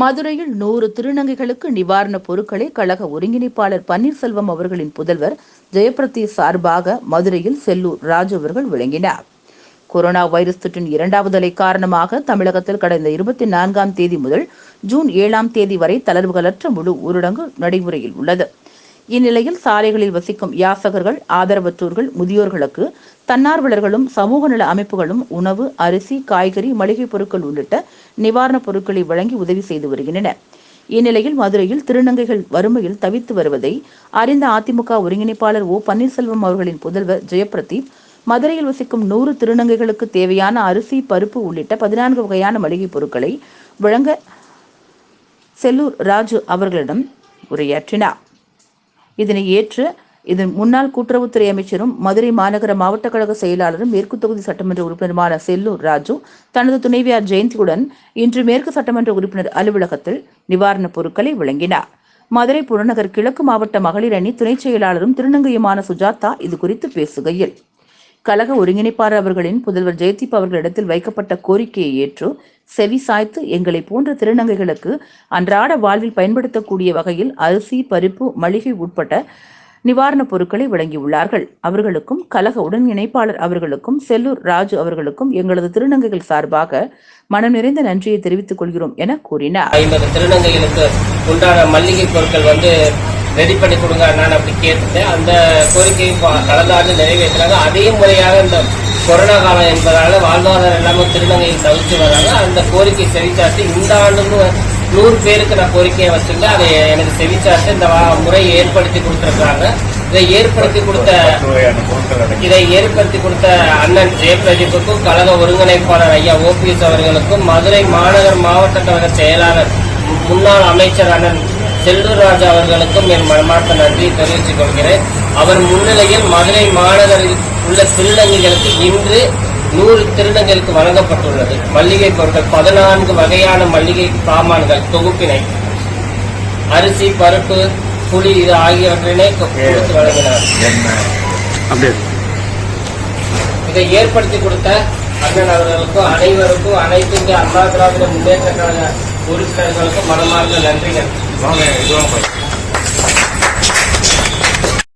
மதுரையில் நூறு திருநங்கைகளுக்கு நிவாரணப் பொருட்களை கழக ஒருங்கிணைப்பாளர் பன்னீர்செல்வம் அவர்களின் புதல்வர் ஜெயபிரதி சார்பாக மதுரையில் செல்லூர் ராஜு அவர்கள் வழங்கினார் கொரோனா வைரஸ் தொற்றின் இரண்டாவது அலை காரணமாக தமிழகத்தில் கடந்த இருபத்தி நான்காம் தேதி முதல் ஜூன் ஏழாம் தேதி வரை தளர்வுகளற்ற முழு ஊரடங்கு நடைமுறையில் உள்ளது. இந்நிலையில் சாலைகளில் வசிக்கும் யாசகர்கள் ஆதரவற்றோர்கள் முதியோர்களுக்கு தன்னார்வலர்களும் சமூக நல அமைப்புகளும் உணவு அரிசி காய்கறி மளிகைப் பொருட்கள் உள்ளிட்ட நிவாரணப் பொருட்களை வழங்கி உதவி செய்து வருகின்றன. இந்நிலையில் மதுரையில் திருநங்கைகள் வறுமையில் தவித்து வருவதை அறிந்த அதிமுக ஒருங்கிணைப்பாளர் ஓ பன்னீர்செல்வம் அவர்களின் புதல்வர் ஜெயபிரதீப் மதுரையில் வசிக்கும் நூறு திருநங்கைகளுக்கு தேவையான அரிசி பருப்பு உள்ளிட்ட பதினான்கு வகையான மளிகைப் பொருட்களை வழங்க செல்லூர் ராஜு அவர்களிடம் உரையாற்றினார். இதனை ஏற்று இதன் முன்னாள் கூட்டுறவுத்துறை அமைச்சரும் மதுரை மாநகர மாவட்ட கழக செயலாளரும் மேற்கு தொகுதி சட்டமன்ற உறுப்பினருமான செல்லூர் ராஜு தனது துணைவியார் ஜெயந்தியுடன் இன்று மேற்கு சட்டமன்ற உறுப்பினர் அலுவலகத்தில் நிவாரணப் பொருட்களை வழங்கினார். மதுரை புறநகர் கிழக்கு மாவட்ட மகளிர் அணி துணைச் செயலாளரும் திருநங்கையுமான சுஜாதா இது குறித்து பேசுகையில் கழக ஒருங்கிணைப்பாளர் அவர்களின் புதல்வர் ஜெயதீப் அவர்களிடத்தில் வைக்கப்பட்ட கோரிக்கையை ஏற்று செவி சாய்த்து எங்களை போன்ற திருநங்கைகளுக்கு அன்றாட வாழ்வில் பயன்படுத்தக்கூடிய வகையில் அரிசி பருப்பு மளிகை உட்பட்ட நிவாரணப் பொருட்களை வழங்கியுள்ளார்கள். அவர்களுக்கும் கழக ஒருங்கிணைப்பாளர் அவர்களுக்கும் செல்லூர் ராஜு அவர்களுக்கும் எங்களது திருநங்கைகள் சார்பாக மனம் நிறைந்த நன்றியை தெரிவித்துக் கொள்கிறோம் என கூறினார். ஐம்பது திருநங்கைகளுக்கு உண்டான மல்லிகை பொருட்கள் வந்து ரெடி பண்ணி கொடுங்க நான் அப்படி கேட்டுட்டேன். அந்த கோரிக்கையை கடந்த ஆண்டு நிறைவேற்றினாங்க அதே முறையாக இந்த கொரோனா காலம் என்பதால வாழ்வாதாரம் இல்லாமல் திருநங்கைகள் தவிர்த்து வராங்க. அந்த கோரிக்கை செவிச்சாட்டு இந்த ஆண்டும் நூறு பேருக்கு நான் கோரிக்கையை வச்சிருந்தேன். அதை எனக்கு செவிச்சாட்டு இந்த வா- முறையை ஏற்படுத்தி கொடுத்துருக்காங்க இதை ஏற்படுத்தி கொடுத்த இதை ஏற்படுத்தி கொடுத்த அண்ணன் ஜெயபிரதீப்புக்கும் கழக ஒருங்கிணைப்பாளர் ஐயா ஓபிஎஸ் அவர்களுக்கும் மதுரை மாநகர் மாவட்ட கழக செயலாளர் முன்னாள் அமைச்சர் அண்ணன் செல்லூர் ராஜா அவர்களுக்கும் என் மனமார்ந்த நன்றியை தெரிவித்துக் கொள்கிறேன். அவர் முன்னிலையில் மதுரை மாநகரில் உள்ள திருநங்கைகளுக்கு இன்று நூறு திருநங்கைகளுக்கு வழங்கப்பட்டுள்ளது. மல்லிகை பொருட்கள் பதினான்கு வகையான மல்லிகை சாமான்கள் தொகுப்பினை அரிசி பருப்பு புளி இது ஆகியவற்றினை கொடுத்து வழங்கினார். இதை ஏற்படுத்தி கொடுத்த அண்ணன் அவர்களுக்கும் அனைவருக்கும் அனைத்து அண்ணா திராவிட முன்னேற்ற கழக உறுப்பினர்களுக்கும் மனமார்ந்த நன்றிகள். 然后呢，又要回。